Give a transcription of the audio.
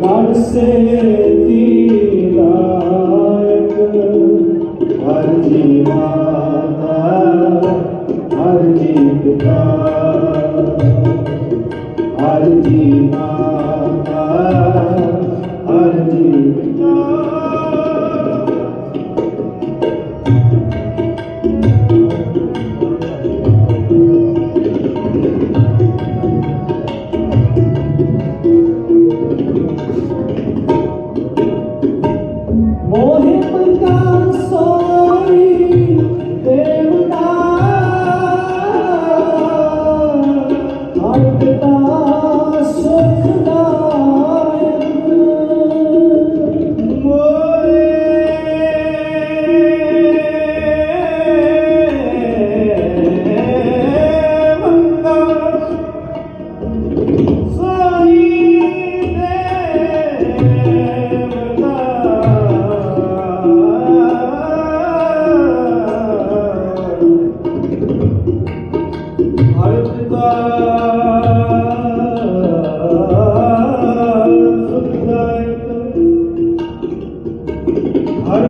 ਮਨ ਸੇਤੀ ਲਾਇਕ ਹਰ ਜੀ ਮਾਤਾ ਹਰ ਜੀ ਪਿਤਾ ਹਰ ਜੀ então